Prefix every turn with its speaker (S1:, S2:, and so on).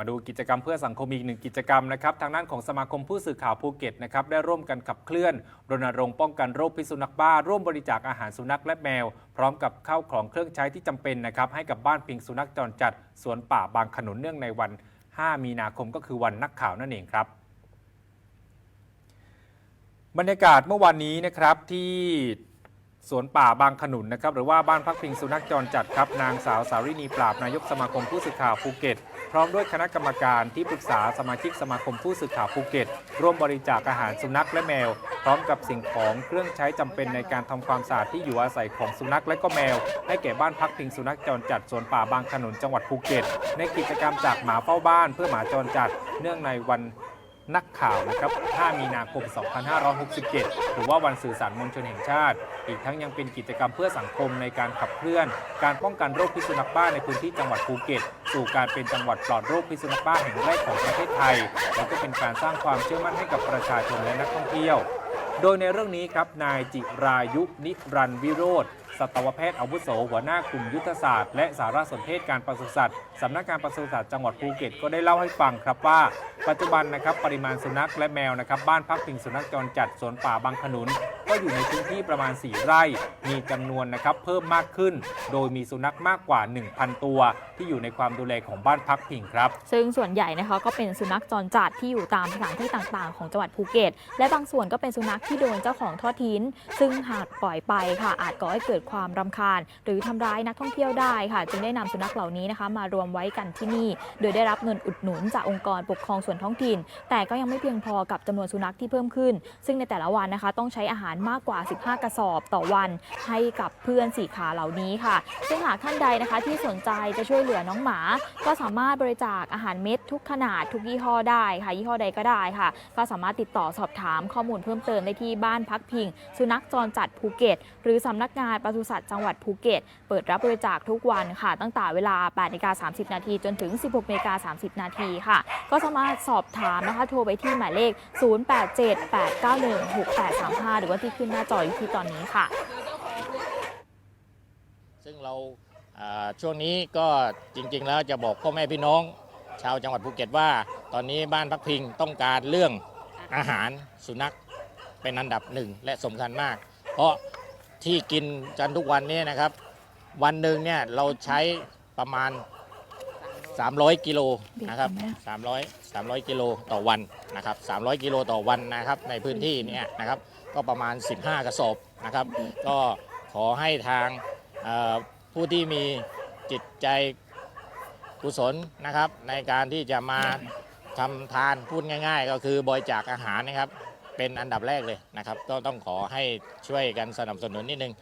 S1: มาดูกิจกรรมเพื่อสังคมอีกหนึ่งกิจกรรมนะครับทางด้านของสมาคมผู้สื่อข่าวภูเก็ตนะครับได้ร่วมกันขับเคลื่อนรณรงค์ป้องกันโรคพิษสุนัขบ้า ร่วมบริจาคอาหารสุนัขและแมว พร้อมกับข้าวของเครื่องใช้ที่จำเป็นนะครับให้กับบ้านพิงสุนัขจรจัดสวนป่าบางขนุนเนื่องในวัน 5 มีนาคมก็คือวันนักข่าวนั่นเองครับบรรยากาศเมื่อวานนี้นะครับที่ สวนป่าบางขนุนนะครับหรือว่าบ้านพักพิงสุนัขจรจัดครับนางสาวสารินีปราบนายกสมาคมผู้สื่อข่าวภูเก็ต พร้อมด้วยคณะกรรมการที่ปรึกษาสมาชิกสมาคมผู้สื่อข่าวภูเก็ต ร่วมบริจาคอาหารสุนัขและแมว พร้อมกับสิ่งของเครื่องใช้จำเป็นในการทำความสะอาดที่อยู่อาศัยของสุนัขและก็แมว ให้แก่บ้านพักพิงสุนัขจรจัดสวนป่าบางขนุนจังหวัดภูเก็ต ในกิจกรรมจากหมาเฝ้าบ้านเพื่อหมาจรจัด เนื่องในวัน นักข่าวนะครับ 5 มีนาคม 2567 หรือว่าวันสื่อสารมวลชนแห่งชาติ อีกทั้งยังเป็นกิจกรรมเพื่อสังคมในการขับเคลื่อน การป้องกันโรคพิษสุนัขบ้าในพื้นที่จังหวัดภูเก็ต สู่การเป็นจังหวัดปลอดโรคพิษสุนัขบ้าแห่งแรกของประเทศไทย และก็เป็นการสร้างความเชื่อมั่นให้กับประชาชนและนักท่องเที่ยว โดยในเรื่องนี้ครับนายจิรายุนิรันวิโรธสัตวแพทย์อาวุโสหัวหน้ากลุ่มยุทธศาสตร์และสารสนเทศการปศุสัตว์สำนักงานปศุสัตว์จังหวัดภูเก็ตก็ได้เล่าให้ฟังครับว่า ปัจจุบันนะครับปริมาณสุนัขและแมวนะครับบ้านพักพิงสุนัขจรจัดสวนป่าบางขนุน ก็อยู่ในพื้นที่ประมาณ 4 ไร่ มีจำนวนนะครับเพิ่มมากขึ้น โดยมีสุนัขมากกว่า 1,000 ตัว ที่อยู่ในความดูแลของบ้านพักพิงครับ
S2: ซึ่งส่วนใหญ่นะคะก็เป็นสุนัขจรจัดที่อยู่ตามสถานที่ต่างๆ ของจังหวัดภูเก็ต และบางส่วนก็เป็นสุนัขที่โดนเจ้าของทอดทิ้งซึ่งหากปล่อยไปค่ะอาจก่อให้เกิดความรำคาญ หรือทำร้ายนักท่องเที่ยวได้ค่ะ จึงได้นำสุนัขเหล่านี้นะคะมารวมไว้กันที่นี่ โดยได้รับเงินอุดหนุนจากองค์กรปกครองส่วนท้องถิ่น แต่ก็ยังไม่เพียงพอกับจำนวนสุนัขที่เพิ่มขึ้น ซึ่งในแต่ละวันนะคะต้องใช้อาหารมากกว่า 15 กระสอบต่อวันให้กับเพื่อนสี่ขาเหล่านี้ค่ะ ซึ่งหากท่านใดนะคะที่สนใจจะช่วยเหลือน้องหมา ก็สามารถบริจาคอาหารเม็ดทุกขนาดทุกยี่ห้อได้ค่ะยี่ห้อใดก็ได้ค่ะ ก็สามารถติดต่อสอบถามข้อมูลเพิ่มเติมได้ที่บ้านพักพิง สุนัขจรจัดภูเก็ต หรือสำนักงานปศุสัตว์จังหวัดภูเก็ต เปิดรับบริจาคทุกวันค่ะ ตั้งแต่เวลา8นกา30 นาทีจนถึง 16นกา30 นาทีค่ะ ก็สามารถสอบถามนะคะโทรไปที่หมายเลข 0878916835 หรือว่าที่ขึ้นหน้าจออยู่ที่ตอนนี้ค่ะ
S3: ซึ่งเราช่วงนี้ก็จริง ๆ แล้วจะบอกพ่อแม่พี่น้อง ชาวจังหวัดภูเก็ตว่า ตอนนี้บ้านพักพิงต้องการเรื่องอาหารสุนัขเป็นอันดับหนึ่งและสำคัญมาก เพราะที่กินกันทุกวันนี้นะครับ วันหนึ่งเนี่ยเราใช้ประมาณ 300 กิโลนะครับ300 300 กิโลต่อวันนะครับ300 กิโลต่อวันนะครับในพื้นที่เนี่ยนะครับก็ประมาณ 15 กระสอบนะครับ ก็ขอให้ทางเอ่อผู้ที่มีจิตใจกุศลนะครับ ในการที่จะมาทำทานพูดง่าย ๆ ก็คือบริจาคอาหารนะครับเป็นอันดับแรกเลยนะครับ ก็ต้องขอให้ช่วยกันสนับสนุนนิดนึง